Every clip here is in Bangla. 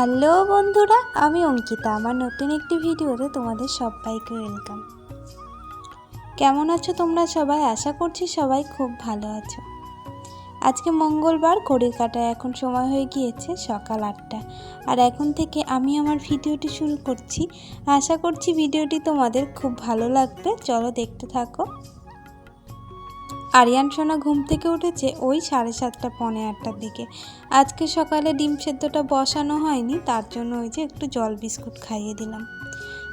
হ্যালো বন্ধুরা, আমি অঙ্কিতা। আমার নতুন একটি ভিডিওতে তোমাদের সবাইকে ওয়েলকাম কেমন আছো তোমরা সবাই? আশা করছি সবাই খুব ভালো আছো। আজকে মঙ্গলবার, ঘড়ির কাটায় এখন সময় হয়ে গিয়েছে সকাল আটটা। আর এখন থেকে আমি আমার ভিডিওটি শুরু করছি। আশা করছি ভিডিওটি তোমাদের খুব ভালো লাগবে। চলো দেখতে থাকো। আরিয়ান সোনা ঘুম থেকে উঠেছে ওই সাড়ে সাতটা, পৌনে আটটার দিকে। আজকে সকালে ডিম সেদ্ধটা বসানো হয়নি, তার জন্য ওই যে একটু জল বিস্কুট খাইয়ে দিলাম।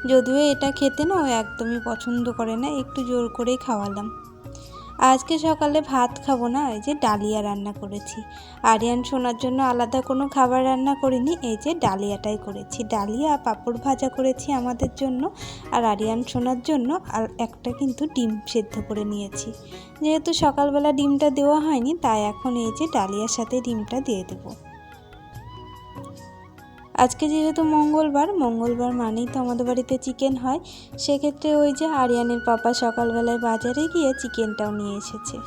যদিও এটা খেতে না ও একদমই পছন্দ করে না, একটু জোর করেই খাওয়ালাম। আজকে সকালে ভাত খাব না, এই যে ডালিয়া রান্না করেছি। আরিয়ান শোনার জন্য আলাদা কোনো খাবার রান্না করিনি, এই যে ডালিয়াটাই করেছি। ডালিয়া পাঁপড় ভাজা করেছি আমাদের জন্য, আর আরিয়ান শোনার জন্য আর একটা কিন্তু ডিম সেদ্ধ করে নিয়েছি। যেহেতু সকালবেলা ডিমটা দেওয়া হয়নি, তাই এখন এই যে ডালিয়ার সাথে ডিমটা দিয়ে দেবো। আজকে যেহেতু মঙ্গলবার মঙ্গলবার মানেই তো আমাদের বাড়িতে চিকেন হয়, সেক্ষেত্রে ওই যে আরিয়ানের পাপা সকালবেলায় বাজারে গিয়ে চিকেনটাও নিয়ে এসেছে।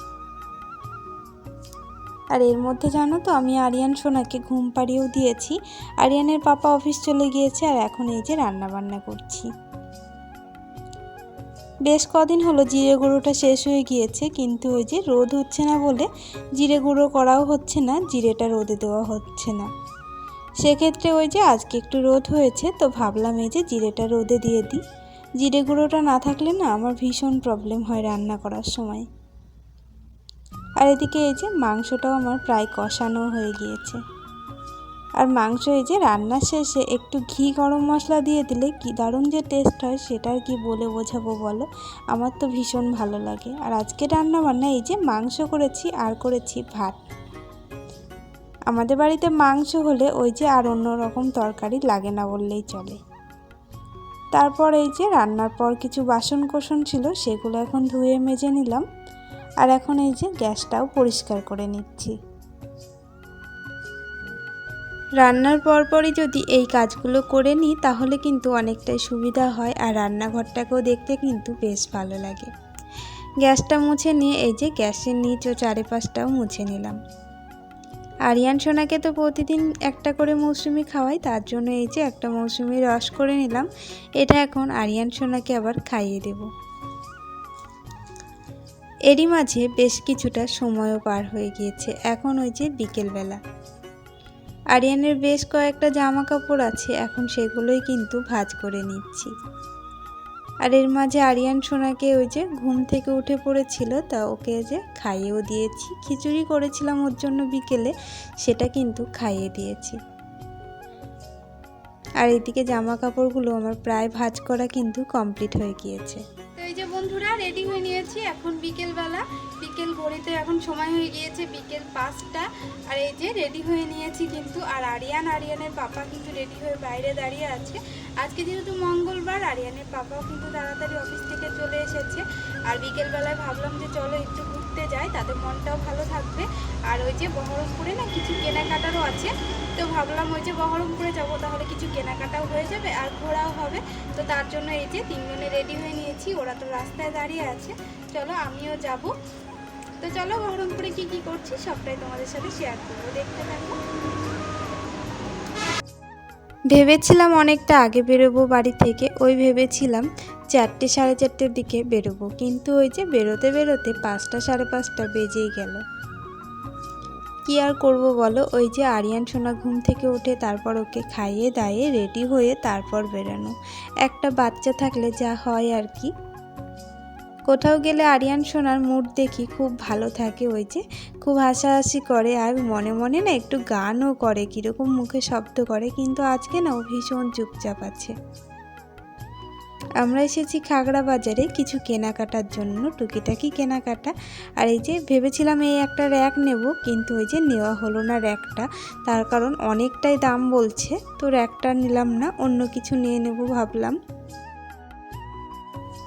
আর এর মধ্যে জানো তো, আমি আরিয়ান সোনাকে ঘুম পাড়িয়েও দিয়েছি, আরিয়ানের পাপা অফিস চলে গিয়েছে আর এখন এই যে রান্না বান্না করছি। বেশ কদিন হলো জিরে গুঁড়োটা শেষ হয়ে গিয়েছে, কিন্তু ওই যে রোদ হচ্ছে না বলে, জিরে গুঁড়ো করাও হচ্ছে না, জিরেটা রোদে দেওয়া হচ্ছে না। সেক্ষেত্রে ওই যে আজকে একটু রোদ হয়েছে, তো ভাবলাম এই যে জিরেটা রোদে দিয়ে দিই। জিরে গুঁড়োটা না থাকলে না আমার ভীষণ প্রবলেম হয় রান্না করার সময়। আর এদিকে এই যে মাংসটাও আমার প্রায় কষানো হয়ে গিয়েছে। আর মাংস এই যে রান্নার শেষে একটু ঘি গরম মশলা দিয়ে দিলে কি দারুণ যে টেস্ট হয় সেটা কি বলে বোঝাবো বলো? আমার তো ভীষণ ভালো লাগে। আর আজকে রান্না বান্না এই যে মাংস করেছি, আর করেছি ভাত। আমাদের বাড়িতে মাংস হলে ওই যে আর অন্য রকম তরকারি লাগে না বললেই চলে। তারপর এই যে রান্নার পর কিছু বাসন কোসন ছিল সেগুলো এখন ধুয়ে মেজে নিলাম। আর এখন এই যে গ্যাসটাও পরিষ্কার করে নিচ্ছি। রান্নার পরপরই যদি এই কাজগুলো করে নিই তাহলে কিন্তু অনেকটাই সুবিধা হয় আর রান্নাঘরটাকেও দেখতে কিন্তু বেশ ভালো লাগে। গ্যাসটা মুছে নিয়ে এই যে গ্যাসের নিচ ও চারিপাশটাও মুছে নিলাম। আরিয়ান সোনাকে তো প্রতিদিন একটা করে মৌসুমি খাওয়াই, তার জন্য এই যে একটা মৌসুমি রস করে নিলাম। এটা এখন আরিয়ান সোনাকে আবার খাইয়ে দেব। এরই মাঝে বেশ কিছুটা সময়ও পার হয়ে গিয়েছে, এখন ওই যে বিকেলবেলা। আরিয়ানের বেশ কয়েকটা জামা কাপড় আছে, এখন সেগুলোই কিন্তু ভাজ করে নিচ্ছি। আর এর মাঝে আরিয়ান সোনাকে ওই যে ঘুম থেকে উঠে পড়েছিল, তা ওকে যে খাইয়েও দিয়েছি। খিচুড়ি করেছিলাম ওর জন্য বিকেলে, সেটা কিন্তু খাইয়ে দিয়েছি। আর এদিকে জামা কাপড়গুলো আমার প্রায় ভাজ করা কিন্তু কমপ্লিট হয়ে গিয়েছে। এই যে বন্ধুরা রেডি হয়ে নিয়েছি এখন বিকেলবেলা। বিকেল ঘড়িতে এখন সময় হয়ে গিয়েছে বিকেল পাঁচটা। আর এই যে রেডি হয়ে নিয়েছি কিন্তু, আর আরিয়ান, আরিয়ানের পাপা কিন্তু রেডি হয়ে বাইরে দাঁড়িয়ে আছে। আজকে যেহেতু মঙ্গলবার, আরিয়ানের পাপাও কিন্তু তাড়াতাড়ি অফিস থেকে চলে এসেছে। আর বিকেলবেলায় ভাবলাম যে চলো একটু ঘুরতে যাই তাদের মনটাও ভালো থাকবে। আর ওই যে বহরমপুরে না কিছু কেনাকাটারও আছে, তো ভাবলাম ওই যে বহরমপুরে যাব, তাহলে কিছু কেনাকাটাও হয়ে যাবে আর ঘোরাও হবে। তো তার জন্য এই যে তিনজনে রেডি হয়ে নিয়েছি, ওরা তো রাস্তায় দাঁড়িয়ে আছে। চলো আমিও যাব। তো চলো বহরমপুরে কি কি করছি সবটাই তোমাদের সাথে শেয়ার করব, দেখতে থাকব ভেবেছিলাম অনেকটা আগে বেরোবো বাড়ি থেকে, ওই ভেবেছিলাম চারটে সাড়ে চারটের দিকে বেরোবো, কিন্তু ওই যে বেরোতে বেরোতে পাঁচটা সাড়ে পাঁচটা বেজেই গেল। কি আর করব বলো, ওই যে আরিয়ান সোনা ঘুম থেকে উঠে তারপর ওকে খাইয়ে দাইয়ে রেডি হয়ে তারপর বেরানো। একটা বাচ্চা থাকলে যা হয় আর কি। কোথাও গেলে আরিয়ান সোনার মুড দেখি খুব ভালো থাকে ওই যে, খুব হাসাহাসি করে আর মনে মনে না একটু গানও করে, কীরকম মুখে শব্দ করে, কিন্তু আজকে না ও ভীষণ চুপচাপ আছে। আমরা এসেছি খাগড়া বাজারে কিছু কেনাকাটার জন্য, টুকিটাকি কেনাকাটা। আর এই যে ভেবেছিলাম এই একটা র্যাক নেব, কিন্তু ওই যে নেওয়া হলো না র্যাকটা, তার কারণ অনেকটাই দাম বলছে। তো র্যাকটা নিলাম না, অন্য কিছু নিয়ে নেব ভাবলাম।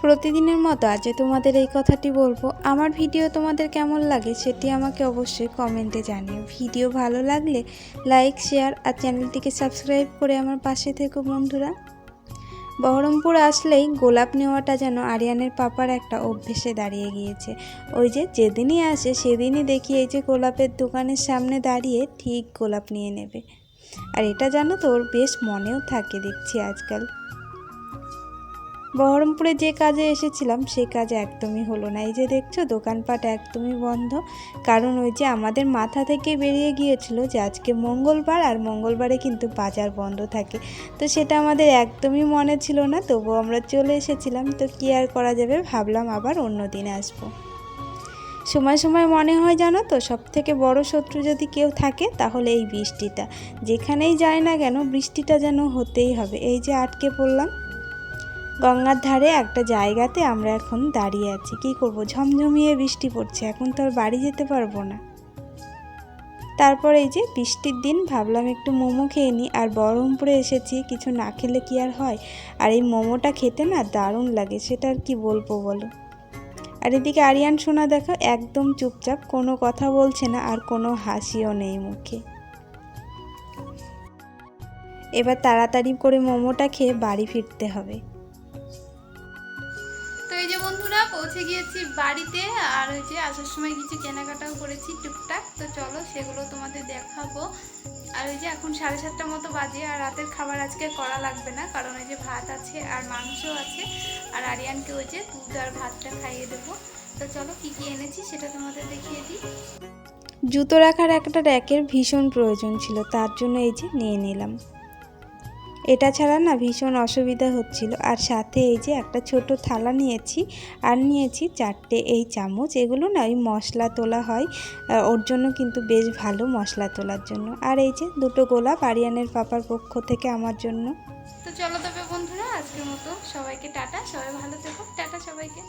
প্রতিদিনের মতো আজ তোমাদের এই কথাটি বলব, আমার ভিডিও তোমাদের কেমন লাগে সেটি আমাকে অবশ্যই কমেন্টে জানিও। ভিডিও ভালো লাগলে লাইক শেয়ার আর চ্যানেলটিকে সাবস্ক্রাইব করে আমার পাশে থেকো বন্ধুরা। বহরমপুর আসলেই গোলাপ নেওয়াটা যেন আরিয়ানের পাপার একটা অভ্যেসে দাঁড়িয়ে গিয়েছে। ওই যে যেদিনই আসে সেদিনই দেখি এই যে গোলাপের দোকানের সামনে দাঁড়িয়ে ঠিক গোলাপ নিয়ে নেবে। আর এটা জানো তো, ওর বেশ মনেও থাকে দেখছি আজকাল। বহরমপুরে যে কাজে এসেছিলাম, সে কাজ একদমই হলো না। এই যে দেখছ, দোকানপাট একদমই বন্ধ। কারণ ওই যে আমাদের মাথা থেকে বেরিয়ে গিয়েছিল যে আজকে মঙ্গলবার, আর মঙ্গলবারে কিন্তু বাজার বন্ধ থাকে। তো সেটা আমাদের একদমই মনে ছিল না, তবুও আমরা চলে এসেছিলাম। তো কী আর করা যাবে, ভাবলাম আবার অন্য দিনে আসব। সময় সময় মনে হয় জানো তো সব থেকে বড় শত্রু যদি কেউ থাকে, তাহলে এই বৃষ্টিটা। যেখানেই যায় না কেন, বৃষ্টিটা যেন হতেই হবে। এই যে আটকে পড়লাম গঙ্গার ধারে একটা জায়গাতে আমরা এখন দাঁড়িয়ে আছি। কি করব? ঝমঝমিয়ে বৃষ্টি পড়ছে, এখন তো আর বাড়ি যেতে পারব না। তারপর এই যে বৃষ্টির দিন, ভাবলাম একটু মোমো খেয়ে নিই আর বহরমপুরে এসেছি, কিছু না খেলে কি আর হয়? আর এই মোমোটা খেতে না দারুণ লাগে, সেটা আর কি বলব বলো? আর এদিকে আরিয়ান সোনা দেখো একদম চুপচাপ, কোনো কথা বলছে না, আর কোনো হাসিও নেই মুখে। এবার তাড়াতাড়ি করে মোমোটা খেয়ে বাড়ি ফিরতে হবে। পৌঁছে গিয়েছি বাড়িতে, আর ওই যে আসার সময় কিছু কেনাকাটাও করেছি টুকটাক। তো চলো সেগুলো তোমাদের দেখাবো। আর ওই যে এখন সাড়ে সাতটা মতো বাজে, আর রাতের খাবার আজকে করা লাগবে না, কারণ ওই যে ভাত আছে আর মাংসও আছে। আর আরিয়ানকে ওই যে দুধ আর ভাতটা খাইয়ে দেবো। তো চলো কী কী এনেছি সেটা তোমাদের দেখিয়ে দিই। জুতো রাখার একটা র্যাকের ভীষণ প্রয়োজন ছিল, তার জন্য এই যে নিয়ে নিলাম। এটা ছাড়া না ভীষণ অসুবিধা হচ্ছিল। আর সাথে এই যে একটা ছোট থালা নিয়েছি, আর নিয়েছি চারটে এই চামচ। এগুলো না ওই মশলা তোলা হয় ওর জন্য কিন্তু বেশ ভালো মশলা তোলার জন্য। আর এই যে দুটো গোলাপ আরিয়ানের পাপার পক্ষ থেকে আমার জন্য। তো চলো তবে বন্ধুরা, আজকের মতো সবাইকে টাটা, সবাই ভালো থেকো, টাটা সবাইকে।